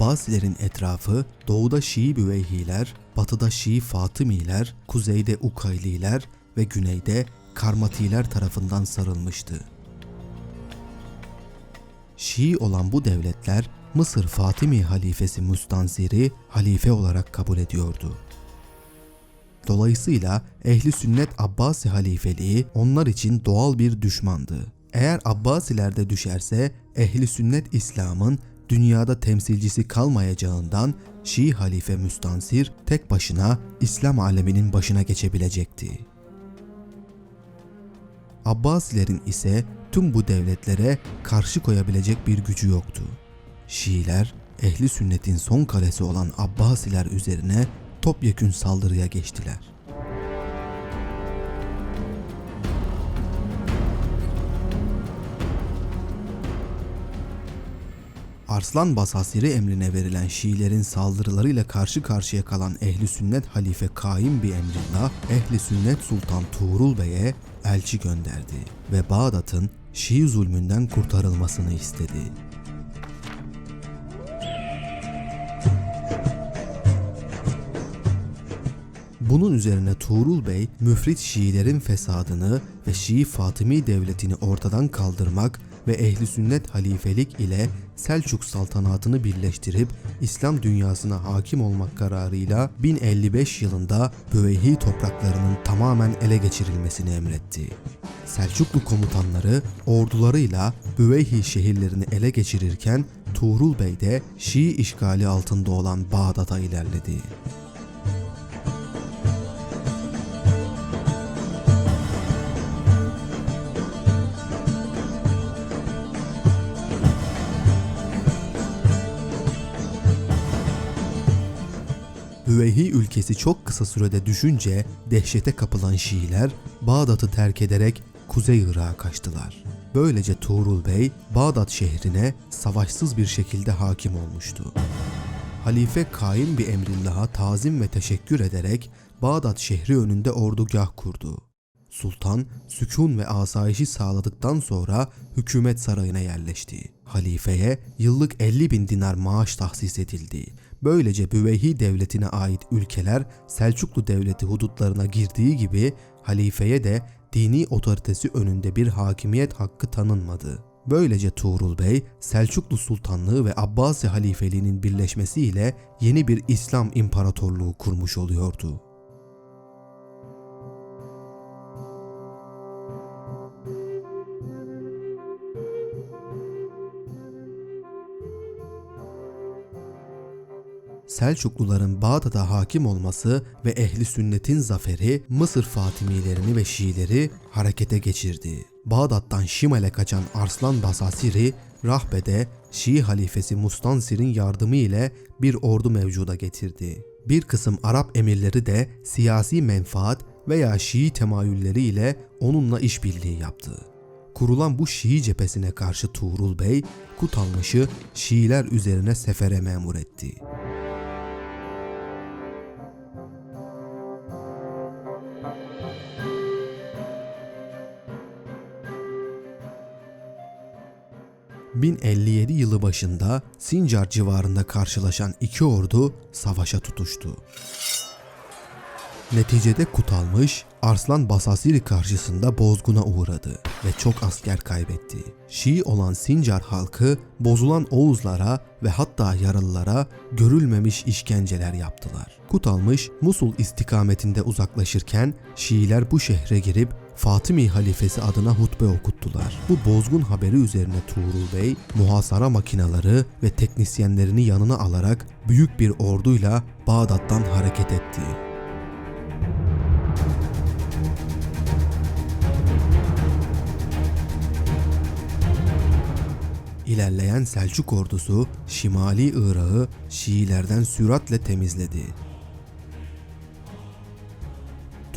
Abbasilerin etrafı doğuda Şii Büveyhiler, batıda Şii Fatımiler, kuzeyde Ukayliler ve güneyde Karmatiler tarafından sarılmıştı. Şii olan bu devletler Mısır Fatimi halifesi Mustansir'i halife olarak kabul ediyordu. Dolayısıyla ehli sünnet Abbasi halifeliği onlar için doğal bir düşmandı. Eğer Abbasiler de düşerse ehli sünnet İslam'ın dünyada temsilcisi kalmayacağından Şii halife Müstansir tek başına İslam aleminin başına geçebilecekti. Abbasilerin ise tüm bu devletlere karşı koyabilecek bir gücü yoktu. Şiiler ehli sünnetin son kalesi olan Abbasiler üzerine topyekün saldırıya geçtiler. Arslan Basasiri emrine verilen Şiilerin saldırılarıyla karşı karşıya kalan ehli sünnet halife Kaim bir emrillah ehli sünnet Sultan Tuğrul Bey'e elçi gönderdi ve Bağdat'ın Şii zulmünden kurtarılmasını istedi. Bunun üzerine Tuğrul Bey, müfrit Şiilerin fesadını ve Şii Fatımi devletini ortadan kaldırmak ve ehli sünnet halifelik ile Selçuk saltanatını birleştirip İslam dünyasına hakim olmak kararıyla 1055 yılında Büveyhi topraklarının tamamen ele geçirilmesini emretti. Selçuklu komutanları ordularıyla Büveyhi şehirlerini ele geçirirken Tuğrul Bey de Şii işgali altında olan Bağdat'a ilerledi. Hüveyhi ülkesi çok kısa sürede düşünce dehşete kapılan Şiiler Bağdat'ı terk ederek Kuzey Irak'a kaçtılar. Böylece Tuğrul Bey Bağdat şehrine savaşsız bir şekilde hakim olmuştu. Halife Kaim bir emrillaha tazim ve teşekkür ederek Bağdat şehri önünde ordugah kurdu. Sultan sükun ve asayişi sağladıktan sonra hükümet sarayına yerleşti. Halifeye yıllık 50 bin dinar maaş tahsis edildi. Böylece Büveyhi devletine ait ülkeler Selçuklu devleti hudutlarına girdiği gibi halifeye de dini otoritesi önünde bir hakimiyet hakkı tanınmadı. Böylece Tuğrul Bey, Selçuklu Sultanlığı ve Abbasi halifeliğinin birleşmesiyle yeni bir İslam imparatorluğu kurmuş oluyordu. Selçukluların Bağdat'a hakim olması ve ehli sünnetin zaferi Mısır Fatimilerini ve Şiileri harekete geçirdi. Bağdat'tan Şimal'e kaçan Arslan Basasiri, Rahbe'de Şii halifesi Mustansir'in yardımı ile bir ordu mevcuda getirdi. Bir kısım Arap emirleri de siyasi menfaat veya Şii temayülleri ile onunla işbirliği yaptı. Kurulan bu Şii cephesine karşı Tuğrul Bey, Kutalmış'ı Şiiler üzerine sefere memur etti. 1057 yılı başında Sincar civarında karşılaşan iki ordu savaşa tutuştu. Neticede Kutalmış, Arslan Basasiri karşısında bozguna uğradı ve çok asker kaybetti. Şii olan Sincar halkı bozulan Oğuzlara ve hatta yaralılara görülmemiş işkenceler yaptılar. Kutalmış, Musul istikametinde uzaklaşırken Şiiler bu şehre girip Fatimi halifesi adına hutbe okuttular. Bu bozgun haberi üzerine Tuğrul Bey muhasara makinaları ve teknisyenlerini yanına alarak büyük bir orduyla Bağdat'tan hareket etti. İlerleyen Selçuk ordusu Şimali Irak'ı Şiilerden süratle temizledi.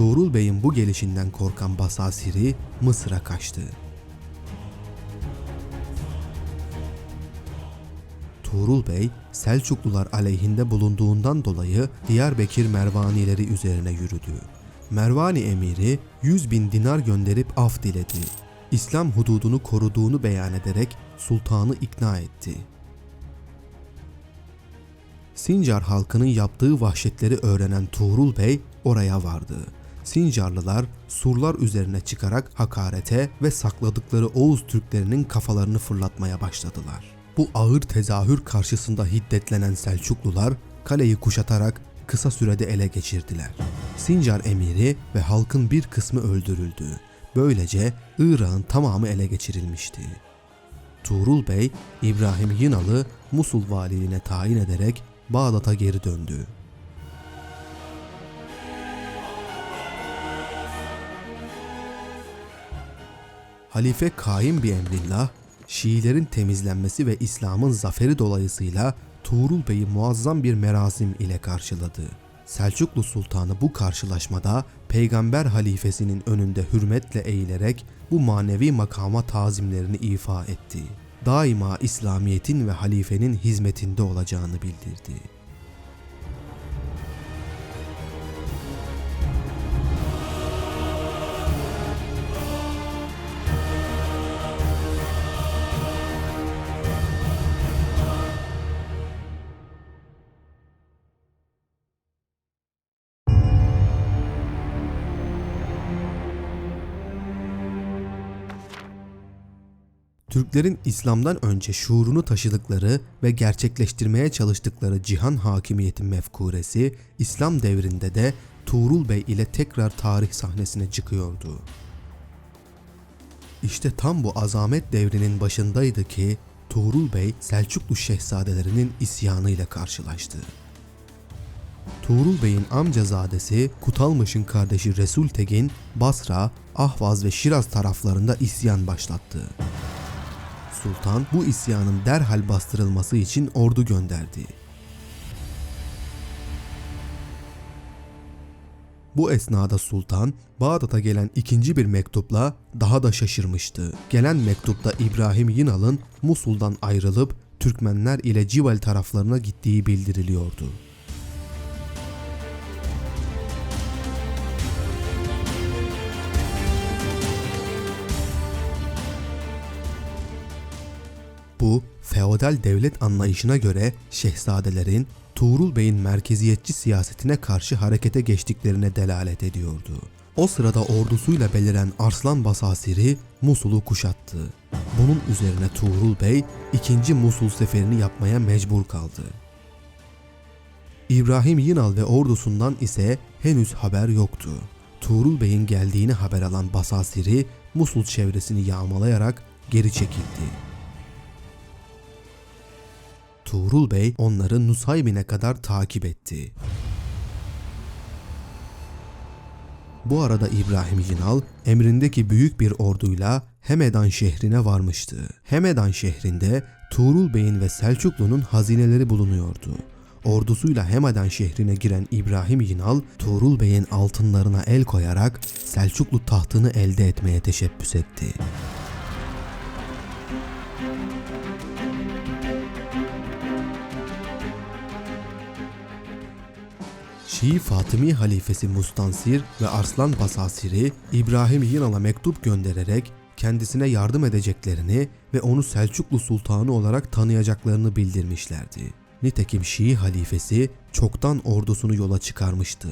Tuğrul Bey'in bu gelişinden korkan Basasiri Mısır'a kaçtı. Tuğrul Bey, Selçuklular aleyhinde bulunduğundan dolayı Diyarbakır Mervanileri üzerine yürüdü. Mervani emiri 100 bin dinar gönderip af diledi. İslam hududunu koruduğunu beyan ederek sultanı ikna etti. Sincar halkının yaptığı vahşetleri öğrenen Tuğrul Bey oraya vardı. Sincarlılar surlar üzerine çıkarak hakarete ve sakladıkları Oğuz Türklerinin kafalarını fırlatmaya başladılar. Bu ağır tezahür karşısında hiddetlenen Selçuklular kaleyi kuşatarak kısa sürede ele geçirdiler. Sincar emiri ve halkın bir kısmı öldürüldü. Böylece Irak'ın tamamı ele geçirilmişti. Tuğrul Bey, İbrahim Yınalı Musul valiliğine tayin ederek Bağdat'a geri döndü. Halife Kaim bir emrillah, Şiilerin temizlenmesi ve İslam'ın zaferi dolayısıyla Tuğrul Bey'i muazzam bir merasim ile karşıladı. Selçuklu Sultanı bu karşılaşmada peygamber halifesinin önünde hürmetle eğilerek bu manevi makama tazimlerini ifa etti. Daima İslamiyet'in ve halifenin hizmetinde olacağını bildirdi. Türklerin İslam'dan önce şuurunu taşıdıkları ve gerçekleştirmeye çalıştıkları cihan hakimiyeti mefkuresi İslam devrinde de Tuğrul Bey ile tekrar tarih sahnesine çıkıyordu. İşte tam bu azamet devrinin başındaydı ki Tuğrul Bey Selçuklu şehzadelerinin isyanıyla karşılaştı. Tuğrul Bey'in amcazadesi Kutalmış'ın kardeşi Resul Tegin Basra, Ahvaz ve Şiraz taraflarında isyan başlattı. Sultan bu isyanın derhal bastırılması için ordu gönderdi. Bu esnada sultan Bağdat'a gelen ikinci bir mektupla daha da şaşırmıştı. Gelen mektupta İbrahim Yinal'ın Musul'dan ayrılıp Türkmenler ile Cival taraflarına gittiği bildiriliyordu. Bu feodal devlet anlayışına göre şehzadelerin Tuğrul Bey'in merkeziyetçi siyasetine karşı harekete geçtiklerine delalet ediyordu. O sırada ordusuyla beliren Arslan Basasiri Musul'u kuşattı. Bunun üzerine Tuğrul Bey ikinci Musul seferini yapmaya mecbur kaldı. İbrahim Yinal ve ordusundan ise henüz haber yoktu. Tuğrul Bey'in geldiğini haber alan Basasiri Musul çevresini yağmalayarak geri çekildi. Tuğrul Bey onları Nusaybin'e kadar takip etti. Bu arada İbrahim Yinal emrindeki büyük bir orduyla Hemedan şehrine varmıştı. Hemedan şehrinde Tuğrul Bey'in ve Selçuklu'nun hazineleri bulunuyordu. Ordusuyla Hemedan şehrine giren İbrahim Yinal, Tuğrul Bey'in altınlarına el koyarak Selçuklu tahtını elde etmeye teşebbüs etti. Şii Fatımi halifesi Mustansir ve Arslan Basasiri İbrahim Yinal'a mektup göndererek kendisine yardım edeceklerini ve onu Selçuklu Sultanı olarak tanıyacaklarını bildirmişlerdi. Nitekim Şii halifesi çoktan ordusunu yola çıkarmıştı.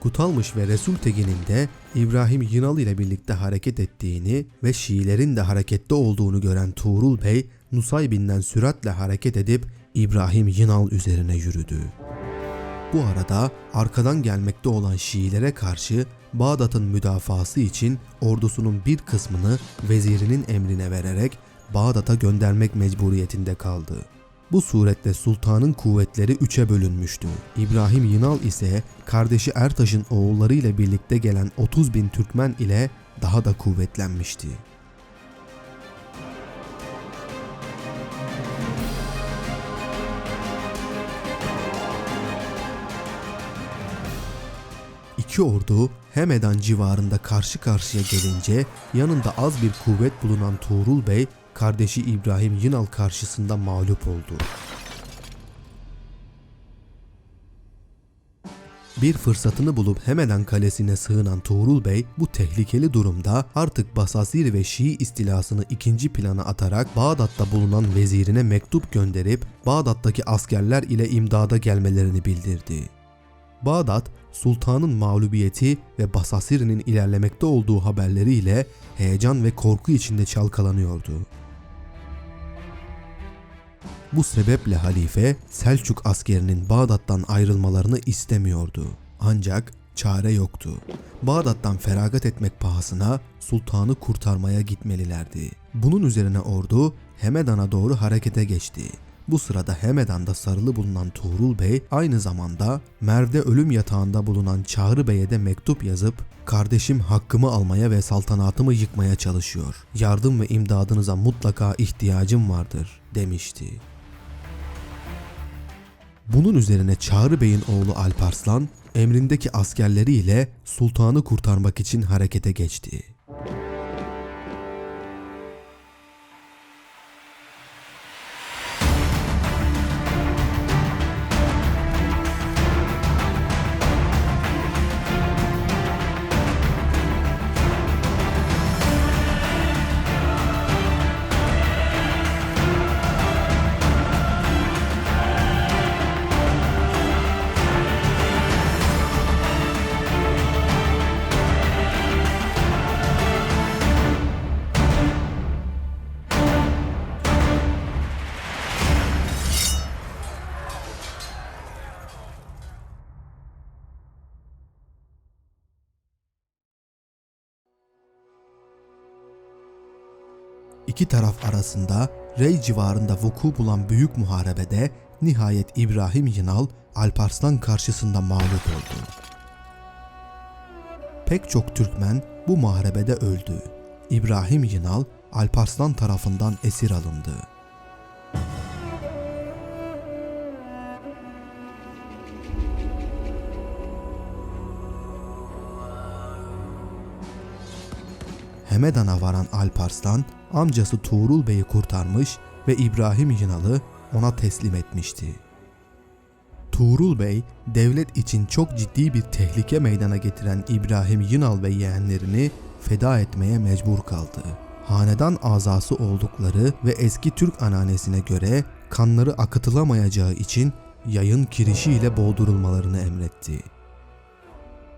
Kutalmış ve Resul Tegin'in de İbrahim Yınalı ile birlikte hareket ettiğini ve Şiilerin de harekette olduğunu gören Tuğrul Bey Nusaybin'den süratle hareket edip İbrahim Yınal üzerine yürüdü. Bu arada arkadan gelmekte olan Şiilere karşı Bağdat'ın müdafası için ordusunun bir kısmını vezirinin emrine vererek Bağdat'a göndermek mecburiyetinde kaldı. Bu suretle sultanın kuvvetleri üçe bölünmüştü. İbrahim Yınal ise kardeşi Ertaş'ın oğulları ile birlikte gelen 30 bin Türkmen ile daha da kuvvetlenmişti. İki ordu Hemedan civarında karşı karşıya gelince yanında az bir kuvvet bulunan Tuğrul Bey kardeşi İbrahim Yınal karşısında mağlup oldu. Bir fırsatını bulup Hemedan kalesine sığınan Tuğrul Bey bu tehlikeli durumda artık Basasir ve Şii istilasını ikinci plana atarak Bağdat'ta bulunan vezirine mektup gönderip Bağdat'taki askerler ile imdada gelmelerini bildirdi. Bağdat, sultanın mağlubiyeti ve Basasiri'nin ilerlemekte olduğu haberleriyle heyecan ve korku içinde çalkalanıyordu. Bu sebeple halife Selçuk askerinin Bağdat'tan ayrılmalarını istemiyordu. Ancak çare yoktu. Bağdat'tan feragat etmek pahasına sultanı kurtarmaya gitmelilerdi. Bunun üzerine ordu Hemedan'a doğru harekete geçti. Bu sırada Hemedan'da sarılı bulunan Tuğrul Bey aynı zamanda Merv'de ölüm yatağında bulunan Çağrı Bey'e de mektup yazıp kardeşim hakkımı almaya ve saltanatımı yıkmaya çalışıyor. Yardım ve imdadınıza mutlaka ihtiyacım vardır demişti. Bunun üzerine Çağrı Bey'in oğlu Alparslan emrindeki askerleriyle sultanı kurtarmak için harekete geçti. İki taraf arasında Rey civarında vuku bulan büyük muharebede nihayet İbrahim Yınal Alparslan karşısında mağlup oldu. Pek çok Türkmen bu muharebede öldü. İbrahim Yınal Alparslan tarafından esir alındı. Hemedan'a varan Alparslan amcası Tuğrul Bey'i kurtarmış ve İbrahim Yınalı ona teslim etmişti. Tuğrul Bey, devlet için çok ciddi bir tehlike meydana getiren İbrahim Yınal ve yeğenlerini feda etmeye mecbur kaldı. Hanedan azası oldukları ve eski Türk ananesine göre kanları akıtılamayacağı için yayın kirişiyle boğdurulmalarını emretti.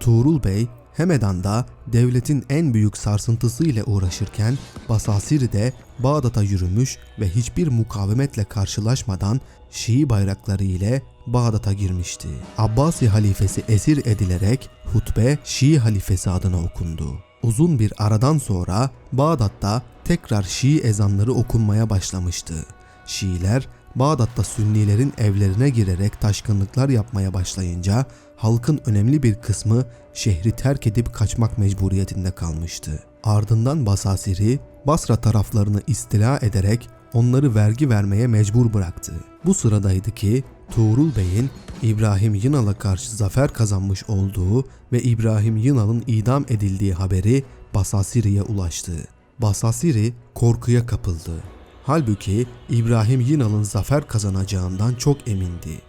Tuğrul Bey Hemedan'da devletin en büyük sarsıntısıyla uğraşırken Basasiri de Bağdat'a yürümüş ve hiçbir mukavemetle karşılaşmadan Şii bayrakları ile Bağdat'a girmişti. Abbasi halifesi esir edilerek hutbe Şii halifesi adına okundu. Uzun bir aradan sonra Bağdat'ta tekrar Şii ezanları okunmaya başlamıştı. Şiiler Bağdat'ta Sünnilerin evlerine girerek taşkınlıklar yapmaya başlayınca halkın önemli bir kısmı şehri terk edip kaçmak mecburiyetinde kalmıştı. Ardından Basasiri, Basra taraflarını istila ederek onları vergi vermeye mecbur bıraktı. Bu sıradaydı ki Tuğrul Bey'in İbrahim Yınal'a karşı zafer kazanmış olduğu ve İbrahim Yınal'ın idam edildiği haberi Basasiri'ye ulaştı. Basasiri korkuya kapıldı. Halbuki İbrahim Yınal'ın zafer kazanacağından çok emindi.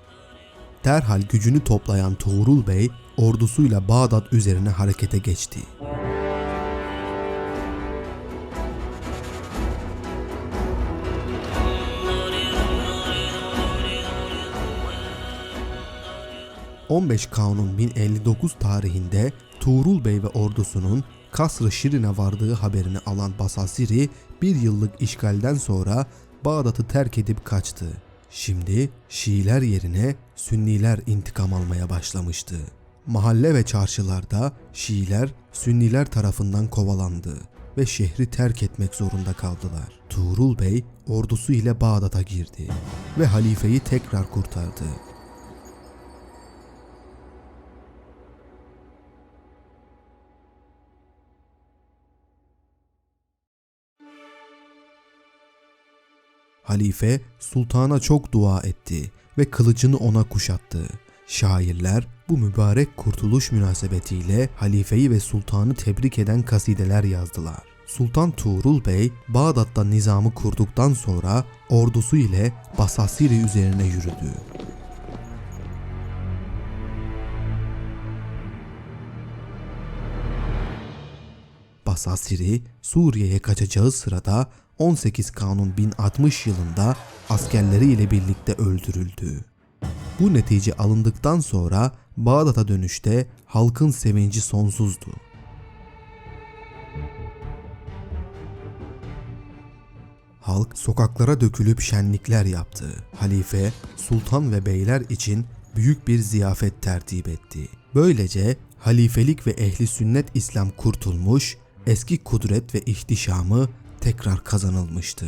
Derhal gücünü toplayan Tuğrul Bey ordusuyla Bağdat üzerine harekete geçti. ...15 Kanun 1059 tarihinde Tuğrul Bey ve ordusunun Kasr-ı Şirin'e vardığı haberini alan Basasiri bir yıllık işgalden sonra Bağdat'ı terk edip kaçtı. Şimdi Şiiler yerine Sünniler intikam almaya başlamıştı. Mahalle ve çarşılarda Şiiler Sünniler tarafından kovalandı ve şehri terk etmek zorunda kaldılar. Tuğrul Bey ordusu ile Bağdat'a girdi ve halifeyi tekrar kurtardı. Halife sultana çok dua etti ve kılıcını ona kuşattı. Şairler bu mübarek kurtuluş münasebetiyle halifeyi ve sultanı tebrik eden kasideler yazdılar. Sultan Tuğrul Bey Bağdat'ta nizamı kurduktan sonra ordusu ile Basasiri üzerine yürüdü. Basasiri Suriye'ye kaçacağı sırada 18 Kanun 1060 yılında askerleriyle birlikte öldürüldü. Bu netice alındıktan sonra Bağdat'a dönüşte halkın sevinci sonsuzdu. Halk sokaklara dökülüp şenlikler yaptı. Halife, sultan ve beyler için büyük bir ziyafet tertip etti. Böylece halifelik ve ehli sünnet İslam kurtulmuş, eski kudret ve ihtişamı tekrar kazanılmıştı.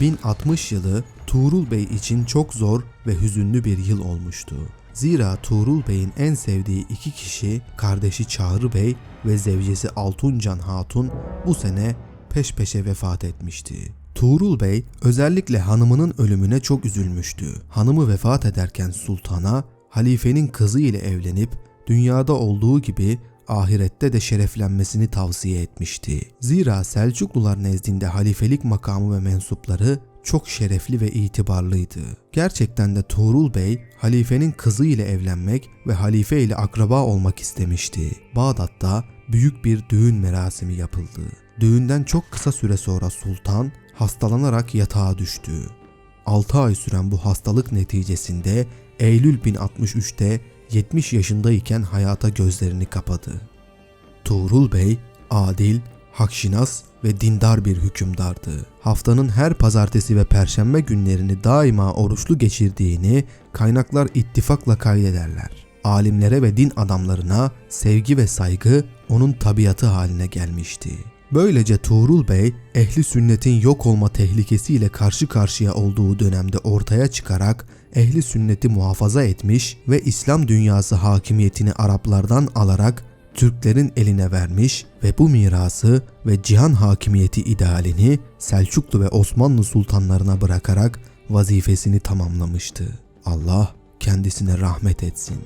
...1060 yılı Tuğrul Bey için çok zor ve hüzünlü bir yıl olmuştu. Zira Tuğrul Bey'in en sevdiği iki kişi kardeşi Çağrı Bey ve zevcesi Altuncan Hatun bu sene peş peşe vefat etmişti. Tuğrul Bey özellikle hanımının ölümüne çok üzülmüştü. Hanımı vefat ederken sultana halifenin kızı ile evlenip dünyada olduğu gibi ahirette de şereflenmesini tavsiye etmişti. Zira Selçuklular nezdinde halifelik makamı ve mensupları çok şerefli ve itibarlıydı. Gerçekten de Tuğrul Bey halifenin kızı ile evlenmek ve halife ile akraba olmak istemişti. Bağdat'ta büyük bir düğün merasimi yapıldı. Düğünden çok kısa süre sonra sultan hastalanarak yatağa düştü. 6 ay süren bu hastalık neticesinde Eylül 1063'te 70 yaşındayken hayata gözlerini kapadı. Tuğrul Bey adil, hakşinas ve dindar bir hükümdardı. Haftanın her pazartesi ve perşembe günlerini daima oruçlu geçirdiğini kaynaklar ittifakla kaydederler. Alimlere ve din adamlarına sevgi ve saygı onun tabiatı haline gelmişti. Böylece Tuğrul Bey ehli sünnetin yok olma tehlikesiyle karşı karşıya olduğu dönemde ortaya çıkarak ehli sünneti muhafaza etmiş ve İslam dünyası hakimiyetini Araplardan alarak Türklerin eline vermiş ve bu mirası ve cihan hakimiyeti idealini Selçuklu ve Osmanlı sultanlarına bırakarak vazifesini tamamlamıştı. Allah kendisine rahmet etsin.